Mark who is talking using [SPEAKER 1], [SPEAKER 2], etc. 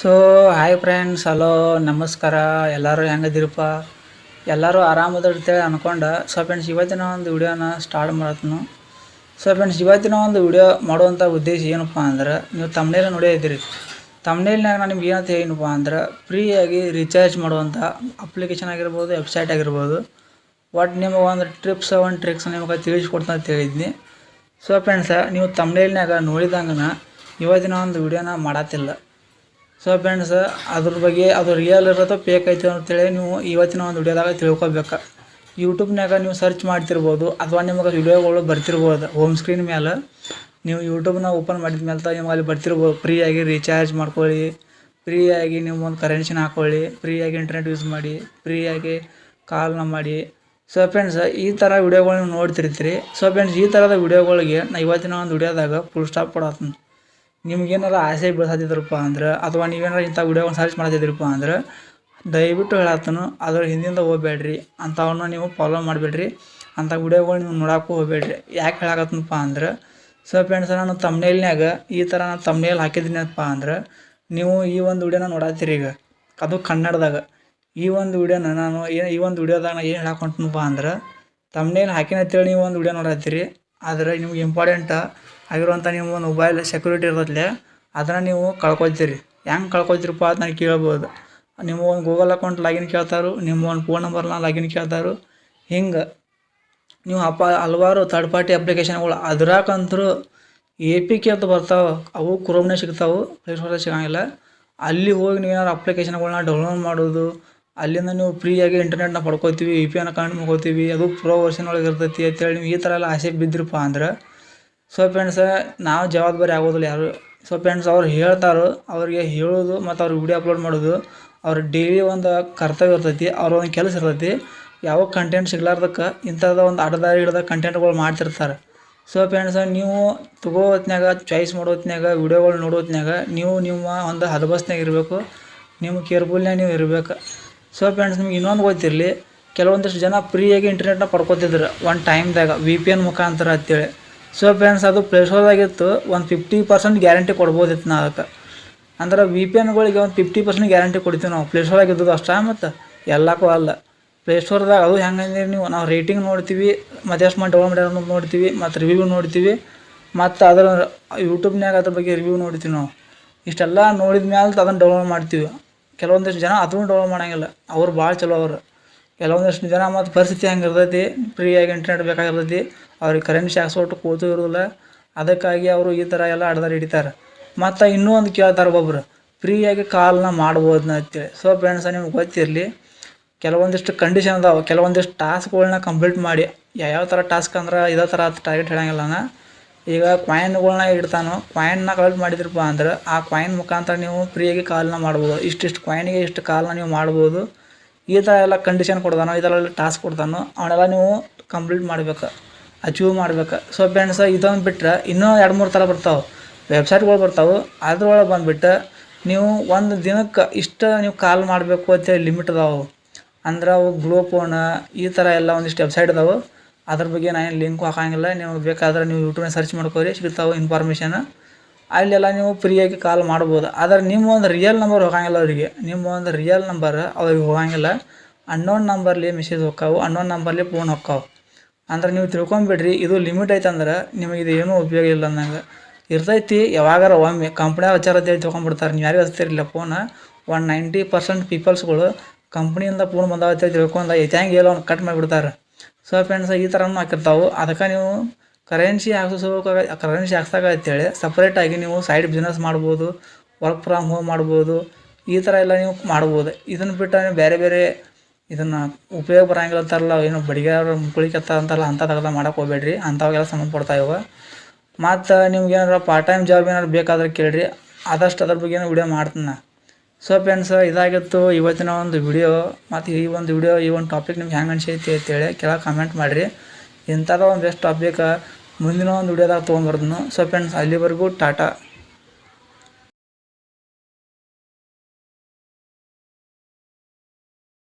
[SPEAKER 1] So hi friends hello ನಮಸ್ಕಾರ, ಎಲ್ಲರೂ ಹೆಂಗದಿರಪ್ಪ? ಎಲ್ಲರೂ ಆರಾಮದಿರ್ತೇವೆ ಅಂದ್ಕೊಂಡು ಸೊ ಫ್ರೆಂಡ್ಸ್ ಇವತ್ತಿನ ಒಂದು ವಿಡಿಯೋನ ಸ್ಟಾರ್ಟ್ ಮಾಡತ್ನು. ಸೊ ಫ್ರೆಂಡ್ಸ್ ಇವತ್ತಿನ ಒಂದು ವಿಡಿಯೋ ಮಾಡುವಂಥ ಉದ್ದೇಶ ಏನಪ್ಪ ಅಂದ್ರೆ, ನೀವು ತಮ್ಮನೇಲಿ ನೋಡೇ ಇದ್ದೀರಿ. ತಮ್ಮನೇಲಿನಾಗ ನಾನು ನಿಮ್ಗೆ ಏನಂತ ಏನಪ್ಪ ಅಂದ್ರೆ ಫ್ರೀಯಾಗಿ ರೀಚಾರ್ಜ್ ಮಾಡುವಂಥ ಅಪ್ಲಿಕೇಶನ್ ಆಗಿರ್ಬೋದು ವೆಬ್ಸೈಟ್ ಆಗಿರ್ಬೋದು. ಒಟ್ಟು ನಿಮಗೆ ಒಂದು ಟ್ರಿಪ್ಸ್ ಒಂದು ಟ್ರಿಕ್ಸ್ ನಿಮಗೆ ತಿಳಿಸ್ಕೊಡ್ತಾ ಅಂತ ಹೇಳಿದ್ನಿ. ಸೊ ಫ್ರೆಂಡ್ಸ ನೀವು ತಮ್ಮನೇಲಿನಾಗ ನೋಡಿದಂಗನ ಇವತ್ತಿನ ಒಂದು ವಿಡಿಯೋನ ಮಾಡತ್ತಿಲ್ಲ. ಸೊ ಫ್ರೆಂಡ್ಸ್ ಅದ್ರ ಬಗ್ಗೆ, ಅದು ರಿಯಲ್ ಇರೋದು ಫೇಕ್ ಐತೆ ಅಂತೇಳಿ ನೀವು ಇವತ್ತಿನ ಒಂದು ವಿಡಿಯೋದಾಗ ತಿಳ್ಕೊಬೇಕು ಯೂಟ್ಯೂಬ್ನಾಗ ನೀವು ಸರ್ಚ್ ಮಾಡ್ತಿರ್ಬೋದು, ಅಥವಾ ನಿಮಗೆ ವಿಡಿಯೋಗಳು ಬರ್ತಿರ್ಬೋದು ಹೋಮ್ ಸ್ಕ್ರೀನ್ ಮೇಲೆ ನೀವು ಯೂಟ್ಯೂಬ್ನ ಓಪನ್ ಮಾಡಿದ ಮೇಲೆ ನಿಮ್ಗೆ ಅಲ್ಲಿ ಬರ್ತಿರ್ಬೋದು ಫ್ರೀಯಾಗಿ ರೀಚಾರ್ಜ್ ಮಾಡ್ಕೊಳ್ಳಿ ಫ್ರೀಯಾಗಿ ನಿಮ್ಮ ಒಂದು ಕರೆನ್ಸಿನ ಹಾಕ್ಕೊಳ್ಳಿ ಫ್ರೀಯಾಗಿ ಇಂಟರ್ನೆಟ್ ಯೂಸ್ ಮಾಡಿ ಫ್ರೀಯಾಗಿ ಕಾಲ್ನ ಮಾಡಿ. ಸೊ ಫ್ರೆಂಡ್ಸ್ ಈ ಥರ ವಿಡಿಯೋಗಳು ನೀವು ನೋಡ್ತಿರ್ತೀರಿ. ಸೊ ಫ್ರೆಂಡ್ಸ್ ಈ ಥರದ ವಿಡಿಯೋಗಳಿಗೆ ನಾ ಇವತ್ತಿನ ಒಂದು ವಿಡಿಯೋದಾಗ ಫುಲ್ ಸ್ಟಾಪ್ ಕೊಡತ್ತೀನಿ ನಿಮ್ಗೇನಾರ ಆಸೆ ಬೆಳೆಸಿದ್ರಪ್ಪ ಅಂದ್ರೆ, ಅಥವಾ ನೀವೇನಾರ ಇಂಥ ವಿಡಿಯೋಗಳನ್ನ ಸರ್ಚ್ ಮಾಡ್ತಿದ್ದೀರಪ್ಪ ಅಂದ್ರೆ, ದಯವಿಟ್ಟು ಹೇಳತ್ತನು, ಅದ್ರ ಹಿಂದಿಂದ ಹೋಗ್ಬೇಡ್ರಿ ಅಂಥವನ್ನ ನೀವು ಫಾಲೋ ಮಾಡಬೇಡ್ರಿ, ಅಂಥ ವಿಡಿಯೋಗಳು ನೀವು ನೋಡೋಕ್ಕೂ ಹೋಗ್ಬೇಡ್ರಿ. ಯಾಕೆ ಹೇಳಕತ್ತನಪ್ಪ ಅಂದ್ರೆ ಸೊ ಫ್ರೆಂಡ್ಸ್ ನಾನು ತಮ್ಮನೇಲ್ನ್ಯಾಗ ಈ ಥರ ನಾನು ತಮ್ನೇಲ್ ಹಾಕಿದ್ದೀನಪ್ಪ ಅಂದ್ರೆ, ನೀವು ಈ ಒಂದು ವಿಡಿಯೋನ ನೋಡತ್ತೀರಿ ಈಗ, ಅದು ಕನ್ನಡದಾಗ. ಈ ಒಂದು ವಿಡಿಯೋನ ನಾನು ಏನು ಈ ಒಂದು ವಿಡಿಯೋದಾಗ ನಾನು ಏನು ಹೇಳಕೊಂಟನಪ್ಪ ಅಂದ್ರೆ ತಮ್ನೇಲ್ ಹಾಕಿನ ಅಂತೇಳಿ ನೀವು ಒಂದು ವಿಡಿಯೋ ನೋಡತ್ತೀರಿ ಆದರೆ ನಿಮ್ಗೆ ಇಂಪಾರ್ಟೆಂಟ್ ಆಗಿರುವಂಥ ನಿಮ್ಮ ಮೊಬೈಲ್ ಸೆಕ್ಯೂರಿಟಿ ಇರೋದ್ಲೆ ಅದನ್ನು ನೀವು ಕಳ್ಕೊಳ್ತೀರಿ. ಹೆಂಗೆ ಕಳ್ಕೊಳ್ತೀರಪ್ಪ ಅಂತ ನಾನು ಕೇಳ್ಬೋದು. ನಿಮ್ಮ ಒಂದು ಗೂಗಲ್ ಅಕೌಂಟ್ ಲಾಗಿನ್ ಕೇಳ್ತಾರೆ ನಿಮ್ಮ ಒಂದು ಫೋನ್ ನಂಬರ್ನ ಲಾಗಿನ್ ಕೇಳ್ತಾರೆ ಹಿಂಗೆ ನೀವು ಅಪ್ಪ ಹಲವಾರು ತರ್ಡ್ ಪಾರ್ಟಿ ಅಪ್ಲಿಕೇಶನ್ಗಳು ಅದ್ರಾಗಂತರೂ ಎ ಪಿ ಕೆ ಅಂತ ಬರ್ತಾವೆ, ಅವು ಕ್ರೋಮ್ನೇ ಸಿಗ್ತಾವೆ ಪ್ಲೇಸ್ಟೋರಲ್ಲಿ ಸಿಗೋಂಗಿಲ್ಲ. ಅಲ್ಲಿ ಹೋಗಿ ನೀವು ಏನಾರು ಅಪ್ಲಿಕೇಶನ್ಗಳನ್ನ ಡೌನ್ಲೋಡ್ ಮಾಡೋದು ಅಲ್ಲಿಂದ ನೀವು ಫ್ರೀಯಾಗಿ ಇಂಟರ್ನೆಟ್ನ ಪಡ್ಕೋತೀವಿ ಯು ಪಿ ಎನ್ ಕನೆಕ್ಟ್ ಮಾಡ್ಕೋತೀವಿ ಅದು ಪ್ರೋ ವರ್ಷನ್ ಒಳಗೆ ಇರ್ತೈತಿ ಅಂತೇಳಿ ನೀವು ಈ ಥರ ಎಲ್ಲ ಆಸೆ ಬಿದ್ದಿರಪ್ಪ ಅಂದ್ರೆ ಸೊ ಫ್ರೆಂಡ್ಸ್ ನಾವು ಜವಾಬ್ದಾರಿ ಆಗೋದಿಲ್ಲ ಯಾರು. ಸೊ ಫ್ರೆಂಡ್ಸ್ ಅವ್ರು ಹೇಳ್ತಾರೋ, ಅವ್ರಿಗೆ ಹೇಳೋದು ಮತ್ತು ಅವ್ರು ವಿಡಿಯೋ ಅಪ್ಲೋಡ್ ಮಾಡೋದು, ಅವ್ರ ಡೈಲಿ ಒಂದು ಕರ್ತವ್ಯ ಇರ್ತೈತಿ, ಅವ್ರ ಒಂದು ಕೆಲಸ ಇರ್ತೈತಿ ಯಾವ ಕಂಟೆಂಟ್ ಸಿಗ್ಲಾರ್ದಕ್ಕೆ ಇಂಥದ್ದು ಒಂದು ಅಡ್ಡದಾರಿ ಹಿಡ್ದ ಕಂಟೆಂಟ್ಗಳು ಮಾಡ್ತಿರ್ತಾರೆ. ಸೊ ಫ್ರೆಂಡ್ಸ್ ನೀವು ತಗೋ ಹೊತ್ನ್ಯಾಗ ಚಾಯ್ಸ್ ಮಾಡೋ ಹೊತ್ನ್ಯಾಗ ವಿಡಿಯೋಗಳು ನೋಡೋ ಹೊತ್ನ್ಯಾಗ, ನೀವು ನಿಮ್ಮ ಒಂದು ಹದಬಸ್ನ್ಯಾಗ ಇರಬೇಕು, ನಿಮ್ಮ ಕೇರ್ಫುಲ್ನಾಗ ನೀವು ಇರಬೇಕು. ಸೊ ಫ್ರೆಂಡ್ಸ್ ನಿಮ್ಗೆ ಇನ್ನೊಂದು ಗೊತ್ತಿರಲಿ, ಕೆಲವೊಂದಿಷ್ಟು ಜನ ಫ್ರೀಯಾಗಿ ಇಂಟರ್ನೆಟ್ನ ಪಡ್ಕೊತಿದ್ರು ಒಂದು ಟೈಮ್ದಾಗ ವಿ ಪಿ ಎನ್ ಮುಖಾಂತರ ಅಂತೇಳಿ. ಸೊ ಫ್ರೆಂಡ್ಸ್ ಅದು ಪ್ಲೇಸ್ಟೋರ್ದಾಗಿತ್ತು ಒಂದು ಫಿಫ್ಟಿ ಪರ್ಸೆಂಟ್ ಗ್ಯಾರಂಟಿ ಕೊಡ್ಬೋದಿತ್ತು ನಾ ಅದಕ್ಕೆ. ಅಂದ್ರೆ ವಿ ಪಿ ಎನ್ಗಳಿಗೆ ಒಂದು ಫಿಫ್ಟಿ ಪರ್ಸೆಂಟ್ ಗ್ಯಾರಂಟಿ ಕೊಡ್ತೀವಿ ನಾವು. ಪ್ಲೇಸ್ಟೋರ್ದಾಗ ಇದ್ದದ್ದು ಅಷ್ಟೇ ಮತ್ತು? ಎಲ್ಲಕ್ಕೂ ಅಲ್ಲ. ಪ್ಲೇಸ್ಟೋರ್ದಾಗ ಅದು ಹೆಂಗಂದ್ರೆ ನೀವು? ನಾವು ರೇಟಿಂಗ್ ನೋಡ್ತೀವಿ ಮತ್ತು ಎಷ್ಟು ಮಾಡಿ ಡೌನ್ಲೋಡ್ ಅನ್ನೋದು ನೋಡ್ತೀವಿ, ಮತ್ತು ರಿವ್ಯೂ ನೋಡ್ತೀವಿ, ಮತ್ತು ಅದರ ಯೂಟ್ಯೂಬ್ನಾಗ ಅದ್ರ ಬಗ್ಗೆ ರಿವ್ಯೂ ನೋಡ್ತೀವಿ ನಾವು. ಇಷ್ಟೆಲ್ಲ ನೋಡಿದ ಮ್ಯಾಲೆ ಅದನ್ನು ಡೌನ್ಲೋಡ್ ಮಾಡ್ತೀವಿ. ಕೆಲವೊಂದಿಷ್ಟು ಜನ ಅದನ್ನು ಡೌನ್ಲೋಡ್ ಮಾಡಂಗಿಲ್ಲ. ಅವ್ರು ಭಾಳ ಚಲೋ ಅವರು. ಕೆಲವೊಂದಿಷ್ಟು ಜನ ಮತ್ತು ಪರಿಸ್ಥಿತಿ ಹಂಗೆ ಇರ್ತೈತಿ. ಫ್ರೀಯಾಗಿ ಇಂಟರ್ನೆಟ್ ಬೇಕಾಗಿರ್ತೈತಿ. ಅವ್ರಿಗೆ ಕರೆನ್ಸಿ ಒಟ್ಟು ಕೂತು ಇರೋದಿಲ್ಲ. ಅದಕ್ಕಾಗಿ ಅವರು ಈ ಥರ ಎಲ್ಲ ಅಡ್ದಾರೆ ಹಿಡಿತಾರೆ. ಮತ್ತು ಇನ್ನೂ ಒಂದು ಕೇಳ್ತಾರೆ ಒಬ್ಬೊಬ್ರು ಫ್ರೀಯಾಗಿ ಕಾಲ್ನ ಮಾಡ್ಬೋದನ್ನ ಅಂತೇಳಿ. ಸೊ ಫ್ರೆಂಡ್ಸ್ ನಿಮ್ಗೆ ಗೊತ್ತಿರಲಿ, ಕೆಲವೊಂದಿಷ್ಟು ಕಂಡೀಷನ್ ಅದಾವೆ. ಕೆಲವೊಂದಿಷ್ಟು ಟಾಸ್ಕ್ಗಳನ್ನ ಕಂಪ್ಲೀಟ್ ಮಾಡಿ. ಯಾವ್ಯಾವ ಥರ ಟಾಸ್ಕ್ ಅಂದ್ರೆ ಇದೇ ಥರ ಟಾರ್ಗೆಟ್ ಹೇಳಂಗಿಲ್ಲ ಈಗ ಕಾಯಿನ್ಗಳನ್ನ ಇಡ್ತಾನೋ ಕಾಯಿನ್ನ ಕಲೆಕ್ಟ್ ಮಾಡಿದ್ರಪ್ಪ ಅಂದ್ರೆ ಆ ಕಾಯಿನ್ ಮುಖಾಂತರ ನೀವು ಫ್ರೀಯಾಗಿ ಕಾಲ್ನ ಮಾಡ್ಬೋದು. ಇಷ್ಟಿಷ್ಟು ಕಾಯಿನಿಗೆ ಇಷ್ಟು ಕಾಲ್ನ ನೀವು ಮಾಡ್ಬೋದು. ಈ ಥರ ಎಲ್ಲ ಕಂಡೀಷನ್ ಕೊಡ್ತಾನೋ ಇದರಲ್ಲಿ ಟಾಸ್ಕ್ ಕೊಡ್ತಾನೋ, ಅವನ್ನೆಲ್ಲ ನೀವು ಕಂಪ್ಲೀಟ್ ಮಾಡ್ಬೇಕು ಅಚೀವ್ ಮಾಡ್ಬೇಕು. ಸೊ ಫ್ರೆಂಡ್ಸ್ ಇದೊಂದು ಬಿಟ್ಟರೆ ಇನ್ನೂ ಎರಡು ಮೂರು ಥರ ಬರ್ತಾವೆ. ವೆಬ್ಸೈಟ್ಗಳು ಬರ್ತಾವೆ. ಅದ್ರೊಳಗೆ ಬಂದುಬಿಟ್ಟು ನೀವು ಒಂದು ದಿನಕ್ಕೆ ಇಷ್ಟು ನೀವು ಕಾಲ್ ಮಾಡಬೇಕು ಅಂತೇಳಿ ಲಿಮಿಟ್ ಅದಾವೆ. ಅಂದ್ರೆ ಅವು ಗ್ಲೋ ಫೋನ್ ಈ ಥರ ಎಲ್ಲ ಒಂದಿಷ್ಟು ವೆಬ್ಸೈಟ್ ಅದಾವೆ. ಅದ್ರ ಬಗ್ಗೆ ನಾನು ಲಿಂಕ್ ಹಾಕಂಗಿಲ್ಲ. ನೀವು ಬೇಕಾದ್ರೆ ನೀವು ಯೂಟ್ಯೂಬ್ನ ಸರ್ಚ್ ಮಾಡ್ಕೋರಿ, ಸಿಗ್ತಾವೆ ಇನ್ಫಾರ್ಮೇಷನ್ ಅಲ್ಲೆಲ್ಲ ನೀವು ಫ್ರೀಯಾಗಿ ಕಾಲ್ ಮಾಡ್ಬೋದು. ಆದರೆ ನಿಮ್ಮ ಒಂದು ರಿಯಲ್ ನಂಬರ್ ಹೋಗಂಗಿಲ್ಲ ಅವರಿಗೆ. ನಿಮ್ಮ ಒಂದು ರಿಯಲ್ ನಂಬರ್ ಅವ್ರಿಗೆ ಹೋಗಂಗಿಲ್ಲ. ಅನ್ನೋನ್ ನಂಬರ್ಲಿ ಮೆಸೇಜ್ ಹೋಗ್ತಾವೆ ಅನ್ನೋನ್ ನಂಬರ್ಲಿ ಫೋನ್ ಹೋಗ್ತಾವೆ ಅಂದ್ರೆ ನೀವು ತಿಳ್ಕೊಂಬಿಡ್ರಿ, ಇದು ಲಿಮಿಟ್ ಐತೆ ಅಂದ್ರೆ ನಿಮಗೆ ಇದು ಏನೂ ಉಪಯೋಗ ಇಲ್ಲ ಅಂದಂಗೆ ಇರ್ತೈತಿ, ಯಾವಾಗಾರ ಒಮ್ಮೆ ಕಂಪ್ನಿ ವಿಚಾರ ಅಂತೇಳಿ ನೀವು ಯಾರಿಗೂ ಹಚ್ತಿರಲಿಲ್ಲ ಫೋನ್ ಒನ್ ನೈಂಟಿ ಪರ್ಸೆಂಟ್ ಪೀಪಲ್ಸ್ಗಳು ಕಂಪ್ನಿಯಿಂದ ಫೋನ್ ಬಂದಾವ ಅಂತೇಳಿ ತಿಳ್ಕೊಂಡು, ಎತ್ಯಾಂಗೆ ಏನೋ ಅವ್ನು ಕಟ್ ಮಾಡಿಬಿಡ್ತಾರೆ. ಸೊ ಫ್ರೆಂಡ್ಸ್ ಈ ಥರನೂ ಹಾಕಿರ್ತಾವೆ. ಅದಕ್ಕೆ ನೀವು ಕರೆನ್ಸಿ ಹಾಕ್ಸೋಕೆ ಕರೆನ್ಸಿ ಹಾಕ್ಸಾಕ ಅಂತೇಳಿ ಸಪ್ರೇಟಾಗಿ ನೀವು ಸೈಡ್ ಬಿಸ್ನೆಸ್ ಮಾಡ್ಬೋದು ವರ್ಕ್ ಫ್ರಮ್ ಹೋಮ್ ಮಾಡ್ಬೋದು, ಈ ಥರ ಎಲ್ಲ ನೀವು ಮಾಡ್ಬೋದು. ಇದನ್ನು ಬಿಟ್ಟು ನೀವು ಬೇರೆ ಬೇರೆ ಇದನ್ನು ಉಪಯೋಗ ಬರಂಗಿಲ್ಲ ಅಂತಾರಲ್ಲ, ಏನು ಬಡಿಗಾರ ಮುಗುಳಿಕತ್ತ ಅಂತಾರಲ್ಲ ಅಂಥ ತಗದ ಮಾಡಕ್ಕೆ ಹೋಗ್ಬೇಡ್ರಿ. ಅಂಥವೆಲ್ಲ ಇವಾಗ ಮತ್ತು ನಿಮ್ಗೆ ಏನಾರ ಪಾರ್ಟ್ ಟೈಮ್ ಜಾಬ್ ಏನಾರು ಬೇಕಾದ್ರೆ ಕೇಳಿರಿ. ಆದಷ್ಟು ಅದ್ರ ಬಗ್ಗೆ ವಿಡಿಯೋ ಮಾಡ್ತೀನಿ ಸೊ ಫ್ರೆಂಡ್ಸ್ ಇದಾಗಿತ್ತು ಇವತ್ತಿನ ಒಂದು ವಿಡಿಯೋ ಮತ್ತು ಈ ಒಂದು ವಿಡಿಯೋ ಈ ಒಂದು ಟಾಪಿಕ್ ನಿಮ್ಗೆ ಹೆಂಗೆ ಅನ್ಸೈತಿ ಅಂತೇಳಿ ಕೆಳಗೆ ಕಮೆಂಟ್ ಮಾಡಿರಿ. ಇಂಥದ್ದು ಒಂದು ಬೆಸ್ಟ್ ಟಾಪಿಕ್ ಮುಂದಿನ ಒಂದು ವಿಡಿಯೋದಾಗ ತೊಗೊಂಬರ್ದನು ಸೊ ಫ್ರೆಂಡ್ಸ್ ಅಲ್ಲಿವರೆಗೂ ಟಾಟಾ.